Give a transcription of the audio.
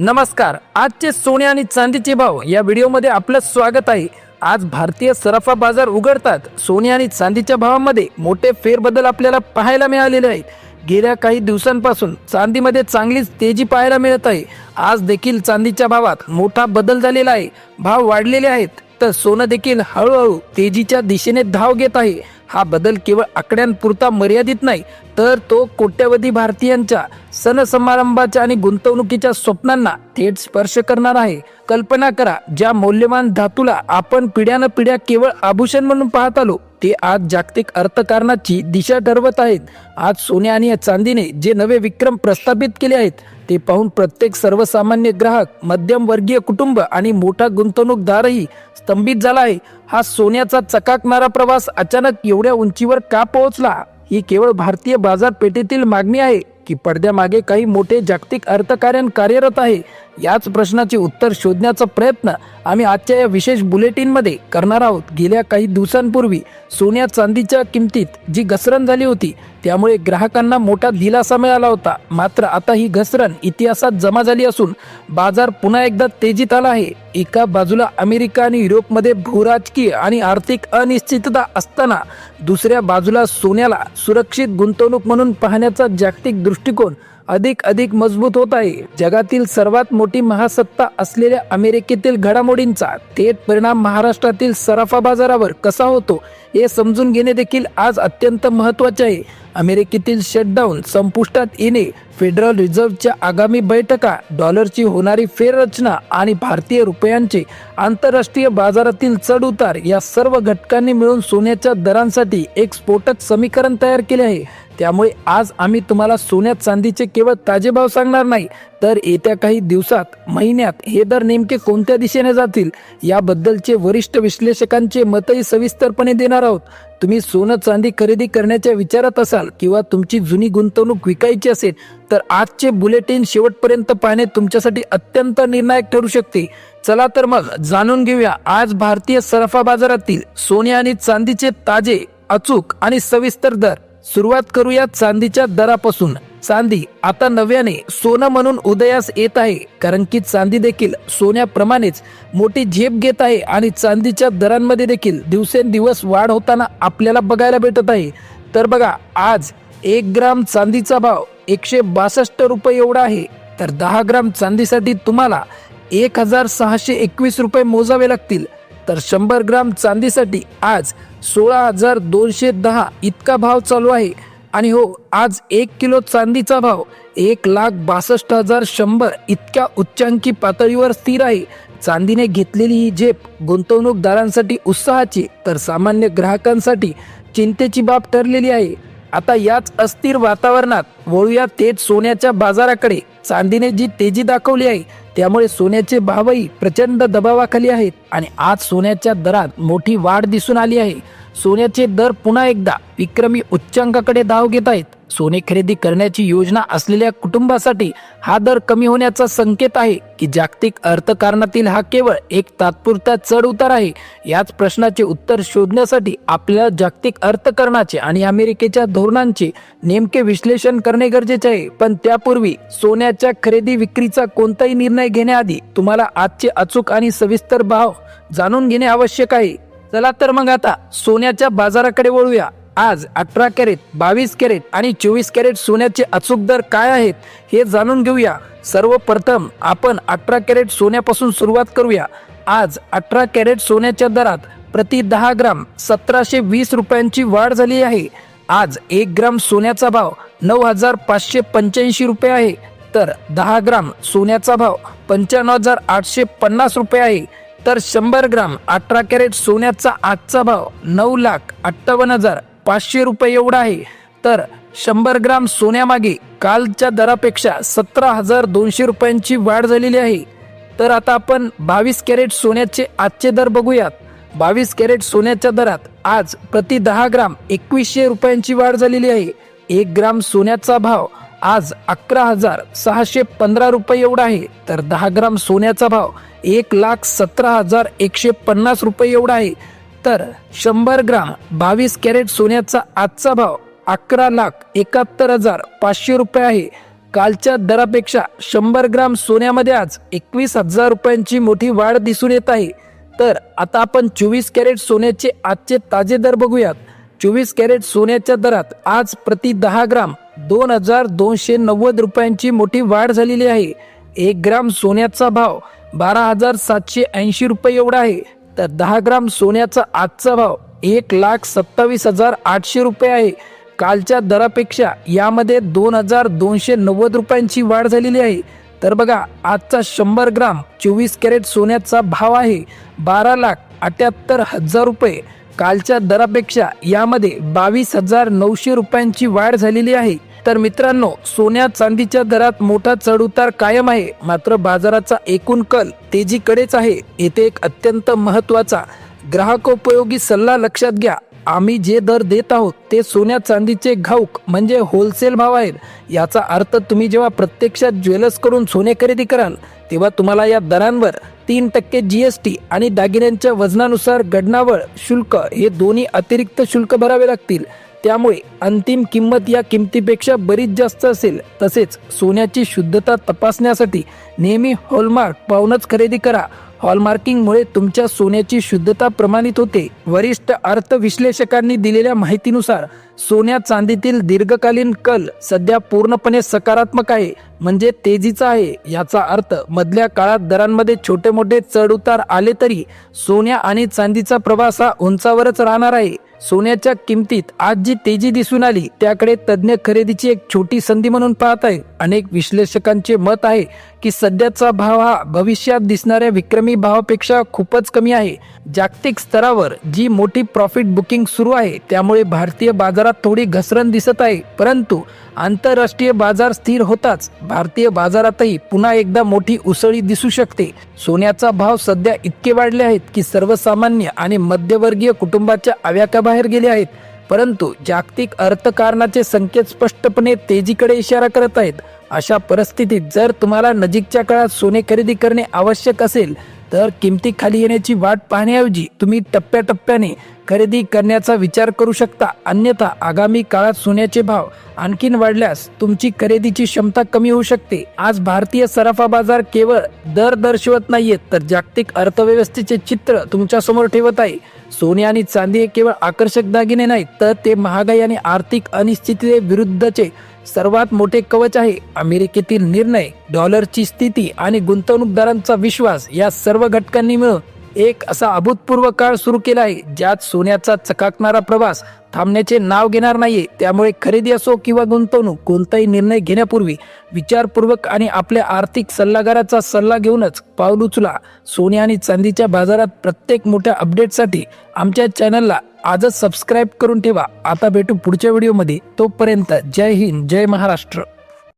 नमस्कार आजचे सोने आणि चांदीचे भाव या व्हिडिओमध्ये आपलं स्वागत आहे. आज भारतीय सराफा बाजार उघडतात. सोने आणि चांदीच्या भावामध्ये मोठे फेरबदल आपल्याला पाहायला मिळालेले आहेत. गेल्या काही दिवसांपासून चांदीमध्ये चांगलीच तेजी पाहायला मिळत आहे. आज देखील चांदीच्या भावात मोठा बदल झालेला आहे. भाव वाढलेले आहेत तर सोनं देखील हळूहळू तेजीच्या दिशेने धाव घेत आहे. हा बदल केवळ आकड्यांपुरता मर्यादित नाही तर तो कोट्यवधी भारतीयांच्या सण समारंभाच्या आणि गुंतवणुकीच्या स्वप्नांना थेट स्पर्श करणार आहे. कल्पना करा ज्या मौल्यवान धातूला आपण पिढ्यानं पिढ्या केवळ आभूषण म्हणून पाहत आलो ते आज जागतिक अर्थकारणाची दिशा ठरवत आहेत. आज सोने आणि चांदीने जे नवे विक्रम प्रस्थापित केले आहेत ते पाहून प्रत्येक सर्वसामान्य ग्राहक मध्यमवर्गीय कुटुंब आणि मोठा गुंतवणूकदारही स्तंभित झाला आहे. हा सोन्याचा चकाकणारा प्रवास अचानक एवढ्या उंचीवर का पोहोचला? ही केवळ भारतीय बाजारपेठेतील मागणी आहे की पडद्यामागे काही मोठे जागतिक अर्थकारण कार्यरत आहे. याच प्रश्नाचे उत्तर शोधण्याचा प्रयत्न आम्ही आजच्या या विशेष बुलेटिनमध्ये करणार आहोत. गेल्या काही दिवसांपूर्वी सोन्या चांदीच्या किमतीत जी घसरण झाली होती त्यामुळे ग्राहकांना मोठा दिलासा मिळाला होता. मात्र आता ही घसरण इतिहासात जमा झाली असून बाजार पुन्हा एकदा तेजीत आला आहे. एका बाजूला अमेरिका आणि युरोपमध्ये भूराजकीय आणि आर्थिक अनिश्चितता असताना दुसऱ्या बाजूला सोन्याला सुरक्षित गुंतवणूक म्हणून पाहण्याचा जागतिक दृष्टिकोन अधिक अधिक मजबूत होत आहे. जगातील सर्वात मोठी महासत्ता असलेल्या अमेरिकेतील घडामोडींचा थेट परिणाम महाराष्ट्रातील सराफा बाजारावर कसा होतो हे समजून घेणे देखील आज अत्यंत महत्त्वाचे आहे. अमेरिकेतील शटडाऊन संपुष्टात येणे फेडरल रिझर्व्हच्या आगामी बैठका डॉलरची होणारी फेररचना आणि भारतीय रुपयांचे आंतरराष्ट्रीय बाजारातील चढउतार या सर्व घटकांनी मिळून सोन्याच्या दरांसाठी एक स्फोटक समीकरण तयार केले आहे. त्यामुळे आज आम्ही तुम्हाला सोन्या चांदीचे केवळ ताजे भाव सांगणार नाही तर येत्या काही दिवसात महिन्यात हे दर नेमके कोणत्या दिशेने जातील याबद्दलचे वरिष्ठ विश्लेषकांचे मतही सविस्तरपणे देणार आहोत. तुम्ही सोनं चांदी खरेदी करण्याच्या विचारात असाल किंवा तुमची जुनी गुंतवणूक विकायची असेल तर आजचे बुलेटिन शेवटपर्यंत पाहणे तुमच्यासाठी अत्यंत निर्णायक ठरू शकते. चला तर मग जाणून घेऊया आज भारतीय सराफा बाजारातील सोने आणि चांदीचे ताजे अचूक आणि सविस्तर दर. सुरुवात करूया चांदीच्या दरापासून. चांदी आता नव्याने सोनं म्हणून उदयास येत आहे कारण की चांदी देखील सोन्याप्रमाणेच मोठी झेप घेत आहे आणि चांदीच्या दरांमध्ये देखील दिवसेंदिवस वाढ होताना आपल्याला बघायला भेटत आहे. तर बघा आज एक ग्राम चांदीचा भाव एकशे बासष्ट रुपये एवढा आहे. तर दहा ग्राम चांदीसाठी तुम्हाला एक हजार सहाशे एकवीस रुपये मोजावे लागतील. तर शंभर ग्राम चांदीसाठी आज सोळा हजार दोनशे दहा इतका भाव चालू आहे. आणि हो आज एक किलो चांदीचा भाव एक लाख बासष्ट हजार शंभर इतक्या उच्चांकी पातळीवर स्थिर आहे. चांदीने घेतलेली ही झेप गुंतवणूकदारांसाठी उत्साहाची तर सामान्य ग्राहकांसाठी चिंतेची बाब ठरलेली आहे. आता याच अस्थिर वातावरणात वळूया थेट सोन्याच्या बाजाराकडे. चांदीने जी तेजी दाखवली आहे त्यामुळे सोन्याचे भावही प्रचंड दबावाखाली आहेत आणि आज सोन्याच्या दरात मोठी वाढ दिसून आली आहे. सोन्याचे दर पुन्हा एकदा विक्रमी उच्चांकाकडे धाव घेत आहेत. सोने खरेदी करण्याची योजना असलेल्या कुटुंबासाठी हा दर कमी होण्याचा संकेत आहे की जागतिक अर्थकारणातील हा केवळ एक तात्पुरता चढ उतार आहे. याच प्रश्नाचे उत्तर शोधण्यासाठी आपल्याला जागतिक अर्थकारणाचे आणि अमेरिकेच्या धोरणांचे नेमके विश्लेषण करणे गरजेचे आहे. पण त्यापूर्वी सोन्याच्या खरेदी विक्रीचा कोणताही निर्णय घेण्याआधी तुम्हाला आजचे अचूक आणि सविस्तर भाव जाणून घेणे आवश्यक आहे. चला तर मग आता सोन्याच्या बाजाराकडे वळूया. आज अठरा कॅरेट बावीस कॅरेट आणि चोवीस कॅरेट सोन्याचे अचूक दर काय आहेत हे जाणून घेऊया. सर्वप्रथम आपण अठरा कॅरेट सोन्यापासून सुरुवात करूया. आज अठरा कॅरेट सोन्याच्या दरात प्रति दहा ग्राम सतराशे वीस रुपयांची वाढ झाली आहे. आज एक ग्राम सोन्याचा भाव नऊ हजार पाचशे पंच्याऐंशी रुपये आहे. तर दहा ग्राम सोन्याचा भाव पंच्याण्णव हजार आठशे पन्नास रुपये आहे. तर शंभर ग्राम अठरा कॅरेट सोन्याचा आजचा भाव नऊ लाख अठ्ठावन्न हजार पाचशे रुपये एवढा आहे. तर शंभर ग्राम सोन्यामागे कालच्या दरापेक्षा सतरा हजार दोनशे रुपयांची वाढ झालेली आहे. तर आता आपण बावीस कॅरेट सोन्याचे आजचे दर बघूयात. बावीस कॅरेट सोन्याच्या दरात आज प्रति दहा ग्राम एकवीसशे रुपयांची वाढ झालेली आहे. एक ग्राम सोन्याचा भाव आज अकरा हजार सहाशे पंधरा रुपये एवढा आहे. तर दहा ग्राम सोन्याचा भाव एक लाख सतरा हजार एकशे पन्नास रुपये एवढा आहे. तर शंभर ग्राम बावीस कॅरेट सोन्याचा आजचा भाव अकरा लाख एकाहत्तर हजार पाचशे रुपये आहे. कालच्या दरापेक्षा शंभर ग्राम सोन्यामध्ये आज एकवीस हजार रुपयांची मोठी वाढ दिसून येत आहे. तर आता आपण चोवीस कॅरेट सोन्याचे आजचे ताजे दर बघूयात. चोवीस कॅरेट सोन्याच्या दरात आज प्रति दहा ग्राम दोन हजार दोनशे नव्वद रुपयांची मोठी वाढ झालेली आहे. एक ग्राम सोन्याचा भाव बारा हजार सातशे ऐंशी रुपये एवढा आहे. तर दहा ग्राम सोन्याचा आजचा भाव एक लाख सत्तावीस हजार आठशे रुपये आहे. कालच्या दरापेक्षा यामध्ये दोन हजार दोनशे नव्वद रुपयांची वाढ झालेली आहे. तर बघा आजचा शंभर ग्राम चोवीस कॅरेट सोन्याचा भाव आहे बारा लाख अठ्याहत्तर हजार रुपये. कालच्या दरापेक्षा यामध्ये बावीस हजार नऊशे रुपयांची वाढ झालेली आहे. तर मित्रांनो सोन्या चांदीच्या दरात मोठा चढउतार कायम आहे. मात्र बाजाराचा एकूण कल तेजीकडेच आहे. येथे एक अत्यंत महत्त्वाचा ग्राहकोपयोगी सल्ला लक्षात घ्या. आम्ही जे दर देत आहोत ते सोन्या चांदीचे घाऊक म्हणजे होलसेल भाव आहेत. याचा अर्थ तुम्ही जेव्हा प्रत्यक्षात ज्वेलर्स करून सोने खरेदी कराल तेव्हा तुम्हाला या दरांवर तीन टक्के जी एस टी आणि दागिन्यांच्या वजनानुसार गडनावळ शुल्क हे दोन्ही अतिरिक्त शुल्क भरावे लागतील. त्यामुळे अंतिम किंमत या किमतीपेक्षा बरीच जास्त असेल. तसेच सोन्याची शुद्धता तपासण्यासाठी नेहमी हॉलमार्क पाहूनच खरेदी करा. हॉलमार्किंगमुळे तुमच्या सोन्याची शुद्धता प्रमाणित होते. वरिष्ठ अर्थ विश्लेषकांनी दिलेल्या माहितीनुसार सोन्या चांदीतील दीर्घकालीन कल सध्या पूर्णपणे सकारात्मक आहे म्हणजे तेजीचा आहे याचा अर्थ मधल्या काळात दरांमध्ये छोटे मोठे चढ उतार आले तरी सोन्या आणि चांदीचा प्रवास हा उंचावरच राहणार आहे. सोन्याच्या किमतीत आज जी तेजी दिसून आली त्याकडे तज्ज्ञ खरेदीची एक छोटी संधी म्हणून पाहत आहे अनेक विश्लेषकांचे मत आहे की सध्याचा भाव हा भविष्यात दिसणाऱ्या विक्रमी भावापेक्षा खूपच कमी आहे. जागतिक स्तरावर जी मोठी प्रॉफिट बुकिंग सुरू आहे त्यामुळे भारतीय बाजारात थोडी घसरण दिसत आहे. परंतु आंतरराष्ट्रीय बाजार स्थिर होताच. भारतीय बाजारातही पुन्हा एकदा मोठी उसळी दिसू शकते. सोन्याचा भाव सध्या इतके वाढले आहेत की सर्वसामान्य आणि मध्यवर्गीय कुटुंबाच्या आव्याकाबाहेर गेले आहेत. परंतु जागतिक अर्थकारणाचे संकेत स्पष्टपणे तेजीकडे इशारा करत आहेत. अशा परिस्थितीत जर तुम्हाला नजीकच्या काळात सोने खरेदी करणे आवश्यक असेल तर किमती खाली येण्याची वाट पाहण्याऐवजी तुम्ही टप्प्याटप्प्याने खरेदी करण्याचा विचार करू शकता. अन्यथा आगामी काळात सोन्याचे भाव आणखीन वाढल्यास तुमची खरेदीची क्षमता कमी होऊ शकते. आज भारतीय सराफा बाजार केवळ दर दर्शवत नाहीयेत तर जागतिक अर्थव्यवस्थेचे चित्र तुमच्यासमोर ठेवत आहे. सोने आणि चांदी हे केवळ आकर्षक दागिने नाहीत तर ते महागाई आणि आर्थिक अनिश्चितते विरुद्धचे सर्वात मोठे कवच आहे. अमेरिकेतील निर्णय डॉलरची स्थिती आणि गुंतवणूकदारांचा विश्वास या सर्व घटकांनी मिळून एक असा अभूतपूर्व काळ सुरू केला आहे ज्यात सोन्याचा चकाकणारा प्रवास थांबण्याचे नाव घेणार नाहीये. त्यामुळे खरेदी असो किंवा गुंतवणूक कोणताही निर्णय घेण्यापूर्वी विचारपूर्वक आणि आपल्या आर्थिक सल्लागाराचा सल्ला घेऊनच पाऊल उचला. सोने आणि चांदीच्या बाजारात प्रत्येक मोठ्या अपडेटसाठी आमच्या चॅनलला आजच सबस्क्राईब करून ठेवा. आता भेटू पुढच्या व्हिडिओमध्ये. तोपर्यंत जय हिंद जय महाराष्ट्र.